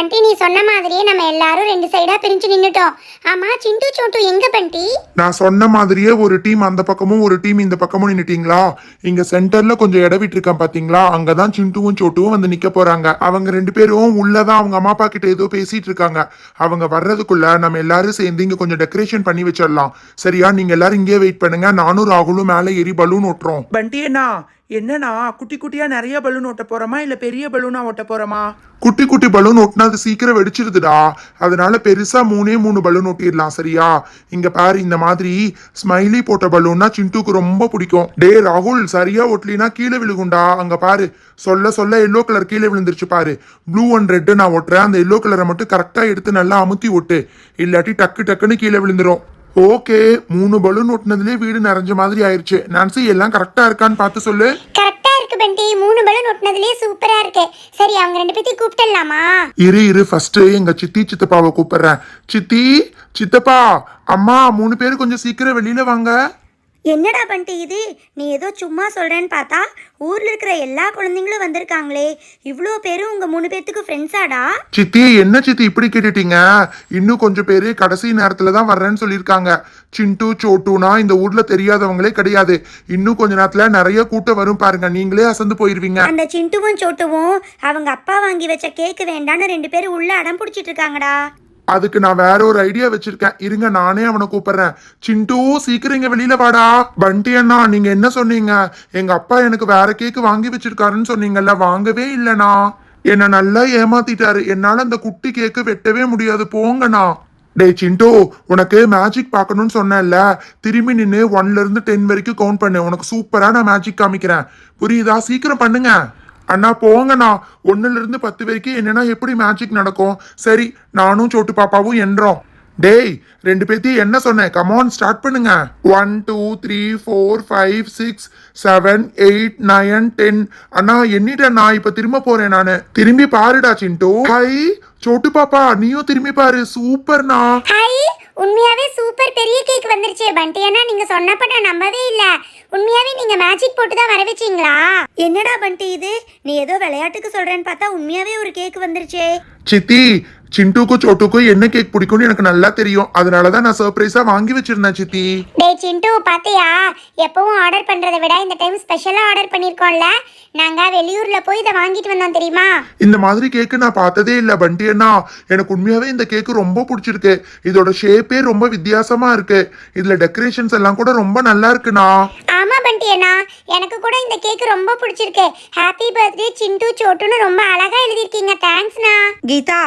பண்டி நீ சொன்ன மாதிரியே நம்ம எல்லாரும் ரெண்டு சைடா பிரிஞ்சு நின்னுட்டோம். ஆமா சிண்டு சோட்டு எங்க பண்டி? நான் சொன்ன மாதிரியே ஒரு டீம் அந்த பக்கமும் ஒரு டீம் இந்த பக்கமும் நின்னுட்டீங்களா? இங்க சென்டர்ல கொஞ்சம் இடம் விட்டுருக்கேன் பாத்தீங்களா? அங்கதான் சிண்டுவும் சோட்டுவும் வந்து நிக்க போறாங்க. அவங்க ரெண்டு பேரும் உள்ளதான் அவங்க அம்மா அப்பா கிட்ட ஏதோ பேசிட்டு இருக்காங்க. அவங்க வர்றதுக்குள்ள நம்ம எல்லாரும் சேர்ந்து இங்க கொஞ்சம் டெக்கரேஷன் பண்ணி வச்சிடலாம். சரியா? நீங்க எல்லாரும் இங்கே வெயிட் பண்ணுங்க. நானும் ராகுலும் மேலே ஏறி பலூன் ஓட்டுறோம். பண்டி அண்ணா என்னன்னா குட்டி குட்டியா நிறைய பலூன் ஓட்ட போறோமா? இல்ல பெரிய பலூனா ஓட்ட போறோமா? குட்டி குட்டி பலூன் ஒட்டினா அது சீக்கிரம் வெடிச்சிருதுடா. அதனால பெருசா மூணே மூணு பலூன் ஒட்டிடலாம் சரியா? இங்க பாரு இந்த மாதிரி ஸ்மைலி போட்ட பலூன்னா சிண்டுக்கு ரொம்ப பிடிக்கும். டே ராகுல் சரியா ஓட்டலினா கீழே விழுகும்டா. அங்க பாரு சொல்ல சொல்ல எல்லோ கலர் கீழே விழுந்துருச்சு பாரு. ப்ளூ அண்ட் ரெட் நான் ஒட்டுறேன் அந்த எல்லோ கலரை மட்டும் கரெக்டா எடுத்து நல்லா அமுத்தி ஒட்டு இல்லாட்டி டக்கு டக்குன்னு கீழே விழுந்துரும். ஓகே மூணு பலூன் ஒட்டினதுலயே வீடு நிறைஞ்ச மாதிரி ஆயிருச்சு. நான்சி எல்லாம் கரெக்டா இருக்கான்னு பார்த்து சொல்லு. கரெக்டா இருக்கு பண்டி. மூணு பலூன் ஒட்டினதுலயே சூப்பரா இருக்கு. சரி அவங்க ரெண்டு பேத்தையும் கூப்பிட்டுடலாமா? இரு இரு ஃபர்ஸ்ட் எங்க சித்தி சித்தப்பாவை கூப்பிடுறேன். சித்தி சித்தப்பா அம்மா மூணு பேரும் கொஞ்சம் சீக்கிரம் வெளியில வாங்க. என்னடா பண்ணிட்டு இது? நீ ஏதோ சும்மா சொல்கிறேன்னு பார்த்தா ஊரில் இருக்கிற எல்லா குழந்தைங்களும் வந்திருக்காங்களே. இவ்வளோ பேரும் உங்கள் மூணு பேர்த்துக்கு ஃப்ரெண்ட்ஸாடா சித்தி என்ன சித்தி இப்படி கேட்டுட்டீங்க? இன்னும் கொஞ்சம் பேரு கடைசி நேரத்துல தான் வர்றேன்னு சொல்லியிருக்காங்க. சிண்டு சோட்டுனா இந்த ஊர்ல தெரியாதவங்களே கிடையாது. இன்னும் கொஞ்ச நேரத்துல நிறைய கூட்டம் வரும் பாருங்க. நீங்களே அசந்து போயிருவீங்க. அந்த சிண்டுவும் சோட்டுவும் அவங்க அப்பா வாங்கி வச்ச கேக்கு வேண்டான்னு ரெண்டு பேரும் உள்ள அடம் பிடிச்சிட்டு இருக்காங்கடா. அதுக்கு நான் வேற ஒரு ஐடியா வச்சிருக்கேன். இருங்க நானே அவனை கூப்பிடுறேன். சிண்டு சீக்கிரம் இங்க வெளியில வாடா. பண்டி அண்ணா நீங்க என்ன சொன்னீங்க? எங்க அப்பா எனக்கு வேற கேக்கு வாங்கி வச்சிருக்காருன்னு சொன்னீங்கல்ல வாங்கவே இல்லைண்ணா. என்னை நல்லா ஏமாத்திட்டாரு. என்னால அந்த குட்டி கேக்கு வெட்டவே முடியாது. போங்கண்ணா. டேய் சிண்டு உனக்கு மேஜிக் பார்க்கணும்னு சொன்னேன்ல. திரும்பி நின்று ஒன்ல இருந்து டென் வரைக்கும் கவுண்ட் பண்ணு. உனக்கு சூப்பரா நான் மேஜிக் காமிக்கிறேன். புரியுதா? சீக்கிரம் பண்ணுங்க. அண்ணா போங்கண்ணா. ஒன்னுலேருந்து பத்து வரைக்கும் என்னன்னா எப்படி மேஜிக் நடக்கும்? சரி நானும் சோட்டு பாப்பாவும் என்றோம். டேய் ரெண்டு பேர்த்தையும் என்ன சொன்னேன்? கமான் ஸ்டார்ட் பண்ணுங்க. One two three four five six seven eight nine ten அண்ணா எண்ணிட்டேன் நான் இப்போ திரும்ப போறேன் நான். திரும்பி பாருடா சிண்டு. ஹை சோட்டு பாப்பா நீயும் திரும்பி பாரு. சூப்பர்ண்ணா உண்மையாவே சூப்பர் பெரிய கேக் வந்துருச்சு பண்டி. அண்ணா நீங்க சொன்னப்ப நான் நம்பவே இல்ல. உண்மையாவே நீங்க மேஜிக் போட்டு தான் வர வச்சீங்களா? என்னடா பண்ணிட்டு இது? நீ ஏதோ விளையாட்டுக்கு சொல்கிறேன்னு பார்த்தா உண்மையாகவே ஒரு கேக் வந்துருச்சே. சித்தி சிண்டுக்கும் சோட்டுக்கும் என்ன கேக் பிடிக்கும்னு எனக்கு நல்லா தெரியும். அதனாலதான் நான் சர்ப்ரைஸா வாங்கி வச்சிருந்தேன் சித்தி. டேய் சிண்டு பாத்தியா? எப்பவும் ஆர்டர் பண்றதை விட இந்த டைம் ஸ்பெஷலா ஆர்டர் பண்ணிருக்கோம்ல. நாங்க வெளியூர்ல போய் இதை வாங்கிட்டு வந்தோம் தெரியுமா? இந்த மாதிரி கேக்கு நான் பார்த்ததே இல்ல பண்டி அண்ணா. எனக்கு உண்மையாவே இந்த கேக்கு ரொம்ப பிடிச்சிருக்கு. இதோட ஷேப்பே ரொம்ப வித்தியாசமா இருக்கு. இதுல டெக்கரேஷன்ஸ் எல்லாம் கூட ரொம்ப நல்லா இருக்குண்ணா. ஆமா பண்டி அண்ணா. எனக்கு கூட இந்த கேக் ரொம்ப பிடிச்சிருக்கு. ஹாப்பி பர்த்டே சிண்டு சோட்டுன்னு ரொம்ப அழகா எழுதிருக்கீங்க தேங்க்ஸ்ண்ணா கீதா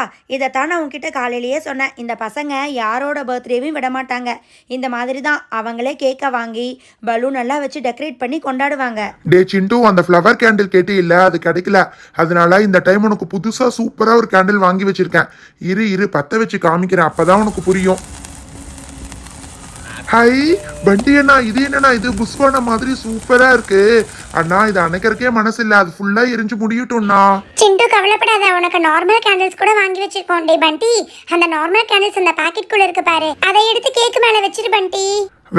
இதைத்தான் நான் உன்கிட்ட காலையிலேயே சொன்னேன் இந்த பசங்க யாரோட பர்த்டேவையும் விட மாட்டாங்க இந்த மாதிரி தான் அவங்களே கேக்கை வாங்கி பலூன் எல்லாம் வச்சு டெக்கரேட் பண்ணி கொண்டாடுவாங்க. டே சிண்டு அந்த ஃப்ளவர் கேண்டில் கேட்டு இல்ல அது கிடைக்கல. அதனால இந்த டைம் உனக்கு புதுசா சூப்பரா ஒரு கேண்டில் வாங்கி வச்சிருக்கேன். இரு இரு பத்த வச்சு காமிக்கிறேன் அப்பதான் உனக்கு புரியும். ஹை பண்டி அண்ணா இது என்னண்ணா இது புஷ்வான மாதிரி சூப்பரா இருக்கு. அண்ணா இது அணைக்கிறக்கே மனசு இல்ல அது ஃபுல்லா எரிஞ்சு முடியட்டும்ண்ணா. சிண்டு கவலைப்படாத உனக்கு நார்மல் கேண்டில்ஸ் கூட வாங்கி வச்சிருக்கோம் டே பண்டி. அந்த நார்மல் கேண்டில்ஸ் அந்த பாக்கெட் குள்ள இருக்கு பாரு. அதை எடுத்து கேக் மேல வச்சிரு பண்டி.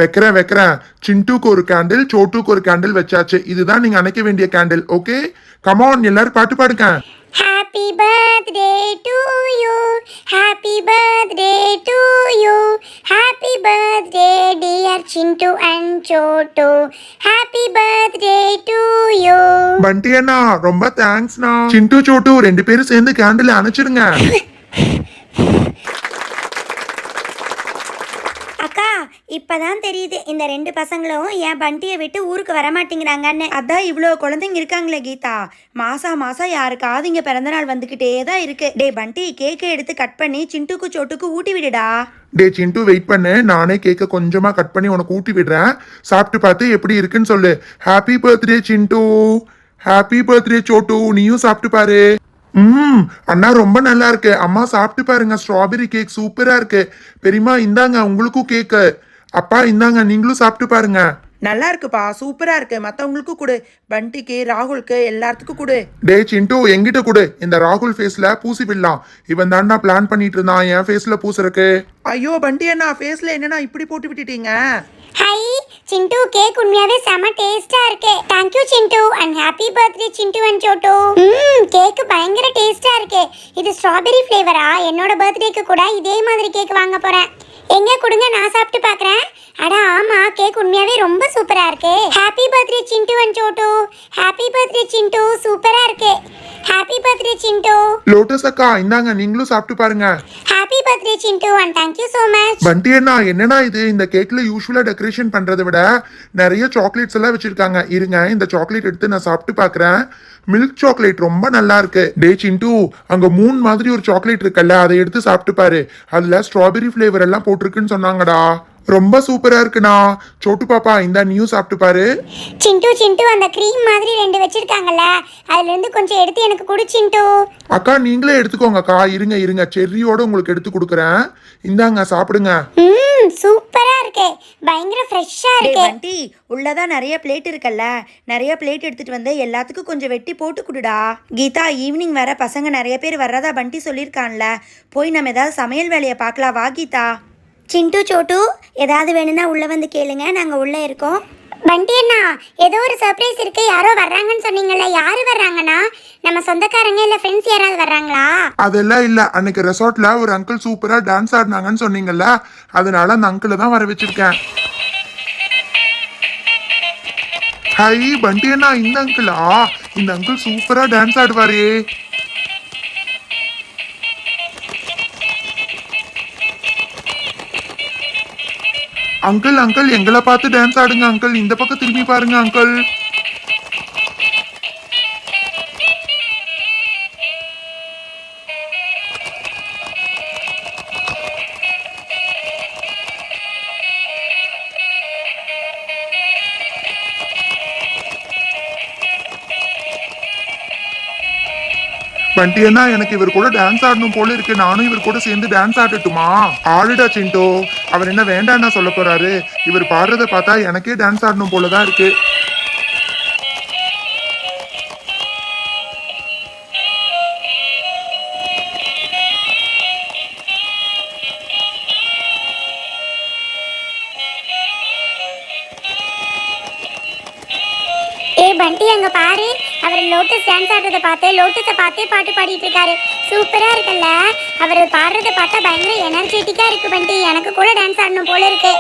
வைக்கிறேன் வைக்கிறேன். சிண்டுக்கு ஒரு கேண்டில் சோட்டுக்கு ஒரு கேண்டில் வச்சாச்சு. இதுதான் நீங்க அணைக்க வேண்டிய கேண்டில் ஓகே கமான் எல்லாரும் பாட்டு பாடுங்க. Happy birthday to you happy birthday to you happy birthday dear Chintu and Chotu happy birthday to you Bunty அண்ணா ரொம்ப தேங்க்ஸ்ண்ணா சிண்டு சோட்டு ரெண்டு பேரும் சேர்ந்து கேண்டில் அணைச்சிடுங்க அக்கா இப்பதான் தெரியுது. இந்த ரெண்டு பசங்களும் என் பண்டியை விட்டு ஊருக்கு வர மாட்டேங்கிறாங்கன்னு அதான் இவ்வளோ குழந்தைங்க இருக்காங்களே கீதா. மாசா மாசம் யாருக்காவது இங்க பிறந்த நாள் வந்துகிட்டே தான் இருக்கு. டே பண்டி கேக்கை எடுத்து கட் பண்ணி சிண்டுக்கு சோட்டுக்கு ஊட்டி விடுடா. டே சிண்டு வெயிட் பண்ணு. நானே கேக்க கொஞ்சமா கட் பண்ணி உனக்கு ஊட்டி விடுறேன். சாப்பிட்டு பார்த்து எப்படி இருக்குன்னு சொல்லு. Happy birthday Chintu. Happy birthday Chotu. நீயும் சாப்பிட்டு பாரு. ம் அண்ணா ரொம்ப நல்லா இருக்கு அம்மா சாப்பிட்டு பாருங்க. ஸ்ட்ராபெரி கேக் சூப்பரா இருக்கு பெரியம்மா இந்தாங்க உங்களுக்கும் கேக்கு அப்பா இந்தாங்க நீங்களும் சாப்பிட்டு பாருங்க. நல்லா இருக்குப்பா சூப்பரா இருக்கு மத்தவங்களுக்கும் கொடு. பண்டிக்கு ராகுலுக்கு எல்லாத்துக்கும் கொடு. டே சிண்டு எங்கிட்ட கொடு. இந்த ராகுல் ஃபேஸ்ல பூசி விடலாம். இவன் தாண்டா பிளான் பண்ணிட்டு இருந்தான். என் ஃபேஸ்ல பூசுறக்கு ஐயோ பண்டி அண்ணா ஃபேஸ்ல என்னண்ணா இப்படி போட்டு விட்டுட்டீங்க? ஹை சிண்டு கேக் உண்மையாவே செம டேஸ்டா இருக்கு. Thank you Chintu and happy birthday Chintu and Chotu hmm. Cake பயங்கர டேஸ்டா இருக்கு. இது ஸ்ட்ராபெரி ஃப்ளேவரா என்னோட பர்த்டேக்கு கூட இதே மாதிரி கேக் வாங்க போறேன். எங்க கொடுங்க நான் சாப்பிட்டு பார்க்கறேன் அட ஆமா கேக் உண்மையாவே ரொம்ப சூப்பரா இருக்கு. Happy birthday Chintu and Chotu happy birthday Chintu சூப்பரா இருக்கு. ஹாப்பி பர்த்டே சிண்டு லோட்டஸ் அக்கா இந்தாங்க நீங்களும் சாப்பிட்டு பாருங்க. Happy birthday Chintu and thank you so much Bunty அண்ணா என்னண்ணா இது? இந்த கேக்ல யூஸ்வலா டெக்கரேஷன் பண்ணுறதை விட நிறைய சாக்லேட்ஸ் எல்லாம் வச்சிருக்காங்க. இருங்க இந்த சாக்லேட் எடுத்து நான் சாப்பிட்டு பார்க்கறேன். மில்க் சாக்லேட் ரொம்ப நல்லா இருக்கு. டே சிண்டு அங்க மூணு மாதிரி ஒரு சாக்லேட் இருக்குல்ல அதை எடுத்து சாப்பிட்டு பாரு. அதுல ஸ்ட்ராபெரி ஃபிளேவர் எல்லாம் போட்டிருக்குன்னு சொன்னாங்கடா. ரொம்ப சூப்பரா இருக்குண்ணா. சோட்டு பாப்பா இந்த நீயும் சாப்பிட்டு பாரு. சிண்டு சிண்டு அந்த க்ரீம் மாதிரி ரெண்டு வச்சிருக்காங்கல்ல அதுல இருந்து கொஞ்சம் எடுத்து எனக்கு கொடு சிண்டு. அக்கா நீங்களே எடுத்துக்கோங்க அக்கா. இருங்க இருங்க. செர்ரியோட உங்களுக்கு எடுத்து கொடுக்குறேன். இந்தாங்க சாப்பிடுங்க. ம் சூப்பரா இருக்கு. பயங்கர ஃப்ரெஷ்ஷா இருக்கு. பண்டி உள்ளதான் நிறைய பிளேட் இருக்குல்ல? நிறைய பிளேட் எடுத்துட்டு வந்து எல்லாத்துக்கும் கொஞ்சம் வெட்டி போட்டு கொடுடா. கீதா ஈவினிங் வர பசங்க நிறைய பேர் வர்றதா பண்டி சொல்லியிருக்கான்ல. போய் நம்ம ஏதாவது சமையல் வேலையை பார்க்கலாம். வா கீதா. சிண்டு சோட்டு ஏதாவது வேணும்னா உள்ள வந்து கேளுங்க. நாங்க உள்ள இருக்கோம். பண்டி அண்ணா ஏதோ ஒரு சர்ப்ரைஸ் இருக்கு. யாரோ வர்றாங்கன்னு சொன்னீங்கல்ல யாரு வர்றாங்கண்ணா? நம்ம சொந்தக்காரங்க இல்ல ஃப்ரெண்ட்ஸ் யாராவது வர்றாங்களா? அதெல்லாம் இல்ல. அன்னைக்கு ரெசார்ட்ல ஒரு அங்கிள் சூப்பரா டான்ஸ் ஆடினாங்கன்னு சொன்னீங்கல்ல அதனால அந்த அங்கிளை தான் வர வச்சிருக்கேன். ஹை பண்டி அண்ணா இந்த அங்கிளா இந்த அங்கிள் சூப்பரா டான்ஸ் ஆடுவாரே. அங்கிள் அங்கிள் எங்களை பார்த்து டான்ஸ் ஆடுங்க அங்கிள். இந்த பக்கம் திரும்பி பாருங்க அங்கிள். பண்டி அண்ணா எனக்கு இவர் கூட டான்ஸ் ஆடணும் போல இருக்கு. நானும் இவர் கூட சேர்ந்து டான்ஸ் ஆடட்டுமா? ஆடுடா சிண்டோ. அவர் என்ன வேண்டாம்னா சொல்ல போறாரு. இவர் பாடுறத பார்த்தா எனக்கே டான்ஸ் ஆடணும் போலதான் இருக்கு. ஏ பண்டி அங்க பாரு. லோட்டஸ் டான்ஸ் ஆடுறத பார்த்து லோட்டஸை பார்த்தே பாட்டு பாடிட்டு இருக்காரு. சூப்பரா இருக்குல்ல? அவர் பாடுறத பார்த்தா பயங்கர எனர்ஜெட்டிக்கா இருக்கு பண்டி எனக்கு கூட டான்ஸ் ஆடணும் போல இருக்கு.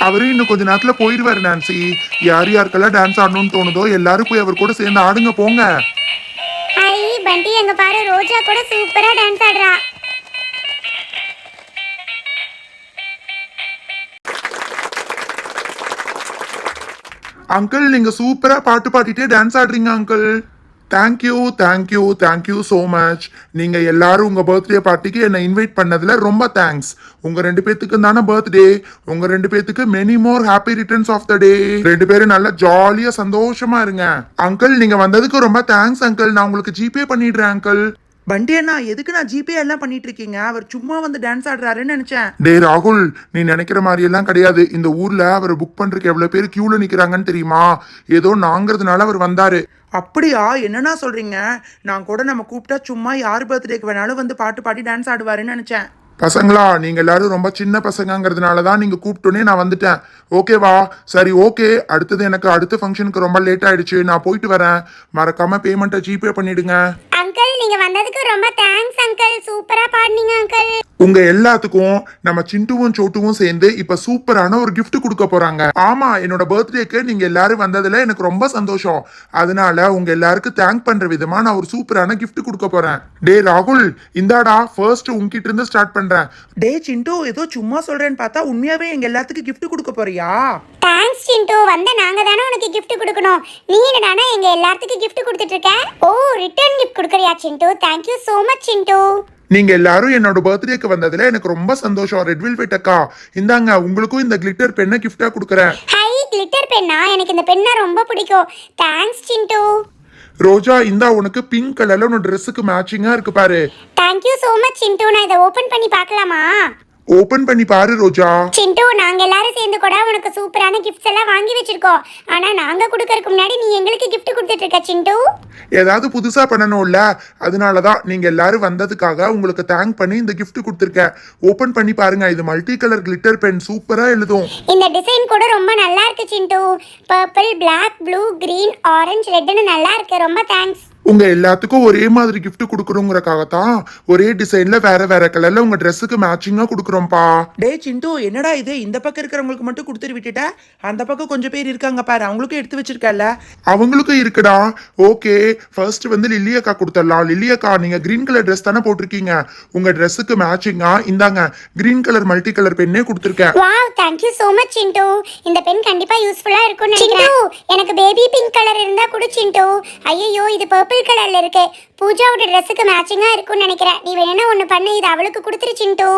அவரு இன்னும் கொஞ்ச நேரத்துல போயிடுவாரு நான்சி யார் யாருக்கெல்லாம் டான்ஸ் ஆடணும்னு தோணுதோ எல்லாரும் போய் அவர் கூட சேர்ந்து ஆடுங்க போங்க. ஐ பண்டி அங்க பாரு ரோஜா கூட சூப்பரா டான்ஸ் ஆடுறா. அங்கிள் நீங்க சூப்பரா பாட்டு பாடிட்டே dance ஆடுறீங்க uncle thank you thank you thank you so much நீங்கள் எல்லாரும் உங்கள் பர்த்டே பார்ட்டிக்கு என்னை இன்வைட் பண்ணதில் ரொம்ப தேங்க்ஸ் உங்கள் ரெண்டு பேத்துக்கு தானே பர்த்டே உங்கள் ரெண்டு பேர்த்துக்கு many more happy returns of the day ரெண்டு பேரும் நல்லா ஜாலியாக சந்தோஷமாக இருங்க. அங்கிள் நீங்கள் வந்ததுக்கு ரொம்ப தேங்க்ஸ் அங்கிள் நான் உங்களுக்கு ஜிபே பண்ணிடுறேன் அங்கிள் பண்டி அண்ணா எதுக்கு நான் ஜிபே எல்லாம் பண்ணிட்டு இருக்கீங்க அவர் சும்மா வந்து டான்ஸ் ஆடுறாருன்னு நினைச்சேன். டே ராகுல் நீ நினைக்கிற மாதிரி எல்லாம் கிடையாது. இந்த ஊர்ல அவர் புக் பண்றதுக்கு எவ்வளவு பேர் கியூல நிக்கிறாங்கன்னு தெரியுமா? ஏதோ நாங்கிறதுனால அவர் வந்தாரு. அப்படியா? என்னண்ணா சொல்றீங்க? நான் கூட நம்ம கூப்பிட்டா சும்மா யார் பர்த்டேக்கு வேணாலும் வந்து பாட்டு பாடி டான்ஸ் ஆடுவாருன்னு நினைச்சேன். பசங்களா நீங்கள் எல்லாரும் ரொம்ப சின்ன பசங்கங்கிறதுனால தான் நீங்கள் கூப்பிட்டோன்னே நான் வந்துட்டேன். ஓகேவா சரி ஓகே அடுத்தது எனக்கு அடுத்த ஃபங்க்ஷனுக்கு ரொம்ப லேட் ஆயிடுச்சு. நான் போயிட்டு வரேன். மறக்காம பேமெண்ட்டை ஜிபே பண்ணிடுங்க. அங்கிள் நீங்க வந்ததுக்கு ரொம்ப தேங்க்ஸ் அங்கிள் சூப்பரா பாடினீங்க அங்கிள் உங்க எல்லாத்துக்கும் நம்ம சிண்டுவும் சோட்டுவும் சேர்ந்து இப்ப சூப்பரான ஒரு gift கொடுக்க போறாங்க. ஆமா என்னோட பர்த்டேக்கு நீங்க எல்லாரும் வந்ததுல எனக்கு ரொம்ப சந்தோஷம். அதனால உங்க எல்லாருக்கும் தேங்க் பண்ற விதமா நான் ஒரு சூப்பரான gift கொடுக்க போறேன். டே ராகுல் இந்தாடா ஃபர்ஸ்ட் உங்ககிட்ட இருந்து ஸ்டார்ட் பண்றேன். டே சிண்டு ஏதோ சும்மா சொல்றேன்னு பார்த்தா உண்மையாவே எங்க எல்லாத்துக்கும் gift கொடுக்க போறியா? தேங்க்ஸ் சிண்டு வந்த நாங்க தானே உனக்கு gift கொடுக்கணும். நீ என்னடானா எங்க எல்லாத்துக்கும் gift கொடுத்துட்டு இருக்க? ஓ return gift கொடுக்கறியா Chintu? Thank you so much Chintu. நீங்க எல்லாரும் என்னோட பர்த்டேக்கு வந்ததுல எனக்கு ரொம்ப சந்தோஷம். ரெட் வெல்வெட் அக்கா இந்தாங்க உங்களுக்கும் இந்த கிளிட்டர் பெண்ணை gift-ஆ கொடுக்குறேன். ஹை கிளிட்டர் பென்னா எனக்கு இந்த பென்னா ரொம்ப பிடிக்கும். தேங்க்ஸ் சிண்டு ரோஜா இந்தா உனக்கு பிங்க் கலர்ல உன்னோட ட்ரெஸ்ஸுக்கு மேட்சிங்கா இருக்கு பாரு. Thank you so much Chintu நான் இதை ஓபன் பண்ணி பார்க்கலாமா? ஓபன் பண்ணி பாரு ரோஜா. சிண்டு நாங்க எல்லாரும் சேர்ந்து கூட உனக்கு சூப்பரான கிஃப்ட்ஸ் எல்லாம் வாங்கி வச்சிருக்கோம். ஆனா நாங்க கொடுக்கறதுக்கு முன்னாடி நீ எங்களுக்கு கிஃப்ட் கொடுத்துட்டு இருக்க சிண்டு. ஏதாவது புதுசா பண்ணணும்ல? அதனாலதான் நீங்க எல்லாரும் வந்ததுக்காக உங்களுக்கு தேங்க் பண்ணி இந்த gift கொடுத்துருக்கேன். ஓபன் பண்ணி பாருங்க இது மல்டி கலர் கிளிட்டர் பென் சூப்பரா எழுதும். இந்த டிசைன் கூட ரொம்ப நல்லா இருக்கு Chintu. Purple Black blue green orange ரெட்னு நல்லா இருக்கு. ரொம்ப தேங்க்ஸ் உங்க எல்லாத்துக்கும் ஒரே மாதிரி gift கொடுக்கணுங்கிறக்காகத்தான் ஒரே டிசைன்ல வேற வேற கலர்ல உங்க ட்ரெஸ்ஸுக்கு மேட்சிங்கா கொடுக்குறோம்ப்பா டே சிண்டு என்னடா இது? இந்த பக்கம் இருக்கிறவங்களுக்கு மட்டும் கொடுத்துட்டு விட்டுட்ட? அந்த பக்கம் கொஞ்சம் பேர் இருக்காங்க பாரு அவங்களுக்கும் எடுத்து வச்சிருக்கல அவங்களுக்கும் இருக்குடா. ஓகே ஃபர்ஸ்ட் வந்து லில்லி அக்கா கொடுத்துடலாம் லில்லி அக்கா நீங்க கிரீன் கலர் ட்ரெஸ் தானே போட்டிருக்கீங்க. உங்க ட்ரெஸ்ஸுக்கு மேட்சிங்கா இந்தாங்க கிரீன் கலர் மல்டி கலர் பெண்ணே கொடுத்துருக்கேன். Wow thank you so much Chintu. இந்த பென் கண்டிப்பா யூஸ்ஃபுல்லா இருக்கும்னு நினைக்கிறேன். எனக்கு பேபி பிங்க் கலர் இருந்தா கொடு சிண்டு. ஐயோ இது பர்பிள் கலர்ல இருக்கு. பூஜாவோட ட்ரெஸ்ஸுக்கு மேட்சிங்கா இருக்கும்னு நினைக்கிறேன். நீ வேணா ஒன்னு பண்ணு. இது அவளுக்கு கொடுத்துரு சிண்டு.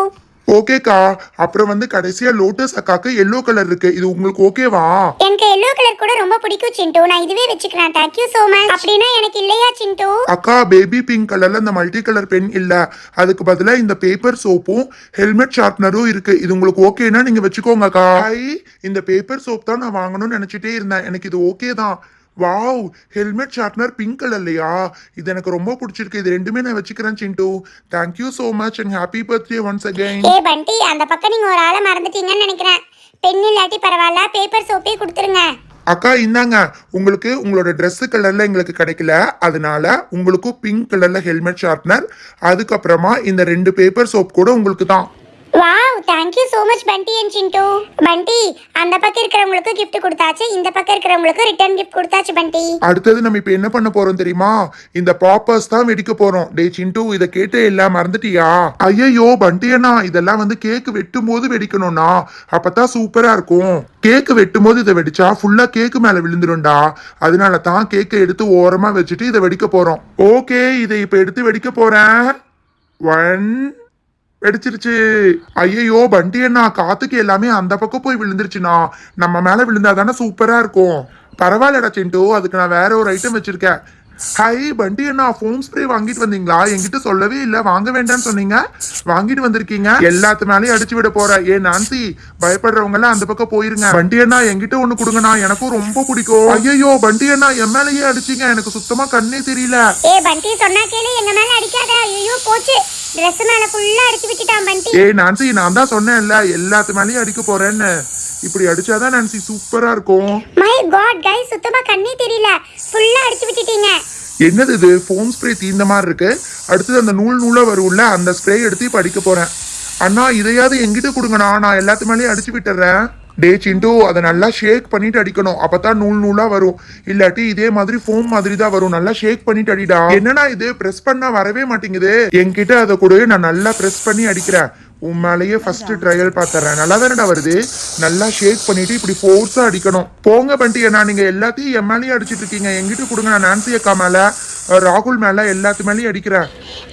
ஓகேக்கா அப்புறம் வந்து கடைசியா லோட்டஸ் அக்காக்கு எல்லோ கலர் இருக்கு. இது உங்களுக்கு ஓகேவா எனக்கு எல்லோ கலர் கூட ரொம்ப பிடிக்கும் சிண்டு. நான் இதுவே வச்சுக்கிறேன். தேங்க் யூ so மச் அப்படின்னா எனக்கு இல்லையா சிண்டு? அக்கா பேபி பிங்க் கலர்ல இந்த மல்டி கலர் பென் இல்ல. அதுக்கு பதிலா இந்த பேப்பர் சோப்பும் ஹெல்மெட் ஷார்ப்னரும் இருக்கு. இது உங்களுக்கு ஓகேனா நீங்க வச்சுக்கோங்க அக்கா. இந்த பேப்பர் சோப் தான் நான் வாங்கணும்னு நினைச்சிட்டே இருந்தேன். எனக்கு இது ஓகே தான். வாவ் ஹெல்மெட் ஷார்ப்னர் பிங்க் கலர்லையா இது எனக்கு ரொம்ப பிடிச்சிருக்கு. இது ரெண்டுமே நான் வச்சுக்கிறேன் Chintu. Thank you so much and happy birthday once again ஏ பண்டி அந்த பக்கம் நீங்க ஒரு ஆளை மறந்துட்டீங்கன்னு நினைக்கிறேன். பென் இல்லாட்டி பரவாயில்ல பேப்பர் சோப்பே கொடுத்துருங்க. அக்கா இந்தாங்க. உங்களுக்கு உங்களோட Dress கலர்ல எங்களுக்கு கிடைக்கல. அதனால உங்களுக்கும் பிங்க் கலர்ல ஹெல்மெட் ஷார்ப்னர் அதுக்கப்புறமா இந்த ரெண்டு பேப்பர் சோப் கூட உங்களுக்கு தான் wow thank you so much Bunty and Chintu Bunty அந்த பக்கம் இருக்கிறவங்களுக்கு கிஃப்ட் கொடுத்தாச்சு இந்த பக்கம் இருக்கிறவங்களுக்கு ரிட்டர்ன் கிஃப்ட் கொடுத்தாச்சு பண்டி அடுத்தது நம்ம இப்போ என்ன பண்ண போறோம் தெரியுமா? இந்த பாப்பர்ஸ் தான் வெடிக்க போறோம். டே சிண்டு இத கேட்டே எல்லாம் மறந்துட்டியா? ஐயையோ பண்டியண்ணா இதெல்லாம் வந்து கேக் வெட்டும் போது வெடிக்கணும்னா அப்பதான் சூப்பரா இருக்கும். கேக் வெட்டும் போது இதை வெடிச்சா ஃபுல்லா கேக்கு மேல விழுந்துரும்டா. அதனால தான் கேக்கை எடுத்து ஓரமா வச்சுட்டு இதை வெடிக்க போறோம். ஓகே இதை இப்ப எடுத்து வெடிக்க போறேன். ஒன் வெடிச்சிருச்சு. ஐயையோ வண்டி அண்ணா காத்துக்கு எல்லாமே அந்த பக்கம் போய் விழுந்துருச்சுண்ணா. நம்ம மேல விழுந்தாதானே சூப்பரா இருக்கும். பரவாயில்லடா சிண்டு அதுக்கு நான் வேற ஒரு ஐட்டம் வச்சிருக்கேன். ஹை பண்டி அண்ணா ஃபோன் ஸ்ப்ரே வாங்கிட்டு வந்தீங்களா? என்கிட்ட சொல்லவே இல்லை. வாங்க வேண்டாம்னு சொன்னீங்க. வாங்கிட்டு வந்திருக்கீங்க. எல்லாத்து மேலேயும் அடிச்சு விட போற. ஏ நான்சி பயப்படுறவங்க எல்லாம் அந்த பக்கம் போயிருங்க. பண்டி அண்ணா என்கிட்ட ஒண்ணு கொடுங்கண்ணா. எனக்கும் ரொம்ப பிடிக்கும். ஐயோ பண்டி அண்ணா என் மேலேயே அடிச்சீங்க. எனக்கு சுத்தமா கண்ணே தெரியல. ஏ பண்டி சொன்னா கேளு. எங்க மேல அடிக்காத ஐயோ போச்சு. Dress மேல ஃபுல்லா அடிச்சு விட்டுட்டான் பண்டி. ஏய் நான்சி நான் தான் சொன்னேன்ல. எல்லாத்து மேலேயும் அடிக்க போறேன்னு. இப்படி அடிச்சாதான் நான்சி சூப்பரா இருக்கும். காட் கைஸ் சுத்தமா கண்ணே தெரியல. ஃபுல்லா அடிச்சு விட்டுட்டீங்க. என்னது இது? ஃபோம் ஸ்ப்ரே தீந்த மாதிரி இருக்கு. அடுத்தது அந்த நூல் நூலா வரும்ல அந்த ஸ்ப்ரே எடுத்து இப்ப அடிக்க போறேன். அண்ணா இதையாவது எங்கிட்ட கொடுங்கண்ணா. நான் எல்லாத்து மேலேயும் அடிச்சு விட்டுறேன். டே சிண்டு அதை நல்லா ஷேக் பண்ணிட்டு அடிக்கணும். அப்பதான் நூல் நூலா வரும். இல்லாட்டி இதே மாதிரி ஃபோம் மாதிரி தான் வரும். நல்லா ஷேக் பண்ணிட்டு அடிடா. என்னன்னா இது? பிரஸ் பண்ணா வரவே மாட்டேங்குது. என்கிட்ட அதை கொடு. நான் நல்லா பிரஸ் பண்ணி அடிக்கிறேன். உன் மேலேயே ஃபர்ஸ்ட் ட்ரையல் பார்த்துறேன். நல்லா தானடா வருது? நல்லா ஷேக் பண்ணிட்டு இப்படி ஃபோர்ஸா அடிக்கணும். போங்க பண்ணிட்டு நான் நீங்க எல்லாத்தையும் என் மேலேயும் அடிச்சிட்டு இருக்கீங்க. எங்கிட்ட கொடுங்க நான் நான்சி அக்கா மேல ராகுல் மேல எல்லாத்து மேலேயும் அடிக்கிறேன்.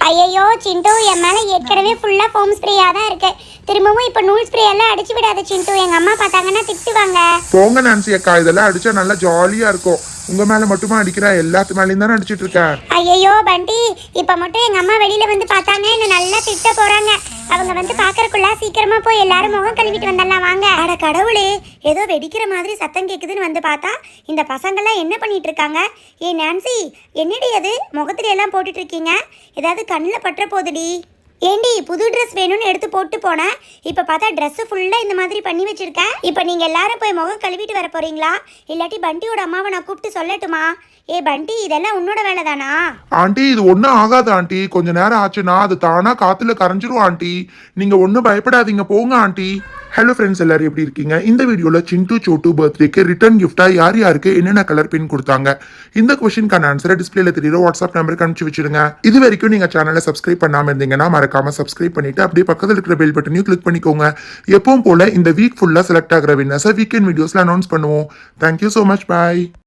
ஐயோ சிண்டு என் மேல ஏற்கனவே ஃபுல்லா ஃபோம் ஸ்ப்ரேயா தான் இருக்கு. திரும்பவும் இப்ப நூல் ஸ்ப்ரே எல்லாம் அடிச்சு விடாத சிண்டு. எங்க அம்மா பார்த்தாங்கன்னா திட்டுவாங்க. போங்க நான்சி அக்கா. இதெல்லாம் அடிச்சா நல்லா ஜாலியா இருக்கும். உங்க மேல மட்டுமா அடிக்கிறேன் எல்லாத்து மேலேயும் தானே அடிச்சிட்டு இருக்கேன் ஐயோ பண்டி. இப்ப மட்டும் எங்க அம்மா வெளியில வந்து பார்த்தாங்க. என்ன நல்லா திட்ட போறாங்க. அவங்க வந்து பாக்கறதுக்குள்ள சீக்கிரமா போய் எல்லாரும் முகம் கழுவிட்டு வந்துடலாம். வாங்க. அட கடவுளே. ஏதோ வெடிக்கிற மாதிரி சத்தம் கேக்குதுன்னு வந்து பார்த்தா இந்த பசங்கெல்லாம் என்ன பண்ணிட்டு இருக்காங்க? ஏ நான்சி என்னடி அது? முகத்துல எல்லாம் போட்டுட்டு இருக்கீங்க. ஏதாவது கண்ணில் பற்ற போகுதுடி ஏண்டி புது ட்ரெஸ் வேணும்னு எடுத்து போட்டு போனேன் இப்போ பார்த்தா ட்ரெஸ்ஸு ஃபுல்லாக இந்த மாதிரி பண்ணி வச்சுருக்கேன் இப்போ நீங்கள் எல்லாரும் போய் முகம் கழுவிட்டு வர போறீங்களா? இல்லாட்டி பண்டியோட அம்மாவை நான் கூப்பிட்டு சொல்லட்டுமா? ஏ பண்டி இதெல்லாம் உன்னோட வேலை தானா ஆண்டி இது ஒன்றும் ஆகாது ஆண்டி. கொஞ்ச நேரம் ஆச்சுன்னா அது தானா காத்துல கரைஞ்சிரும் ஆண்டி. நீங்க ஒன்றும் பயப்படாதீங்க. போங்க ஆண்டி. ஹலோ ஃப்ரெண்ட்ஸ் எல்லாரும் எப்படி இருக்கீங்க? இந்த வீடியோவில் சிண்டு சோட்டு பர்த்டேக்கு ரிட்டர்ன் கிஃப்ட்டாக யார் யாருக்கு என்னென்ன கலர் பின் கொடுத்தாங்க? இந்த கொஸ்டின்கான ஆன்சரை டிஸ்பிளேல தெரியுற வாட்ஸ்அப் நம்பருக்கு அனுப்பிச்சு வச்சிருங்க. இது வரைக்கும் நீங்கள் சேனலை சப்ஸ்கிரைப் பண்ணாமல் இருந்தீங்கன்னா மறக்காம சப்ஸ்கிரைப் பண்ணிட்டு அப்படியே பக்கத்தில் இருக்கிற பெல் பட்டனையும் கிளிக் பண்ணிக்கோங்க. எப்பவும் போல இந்த வீக் ஃபுல்லாக செலக்ட் ஆகிற வின்னர்ஸை வீக்கெண்ட் வீடியோஸில் அனௌன்ஸ் பண்ணுவோம். Thank you so much bye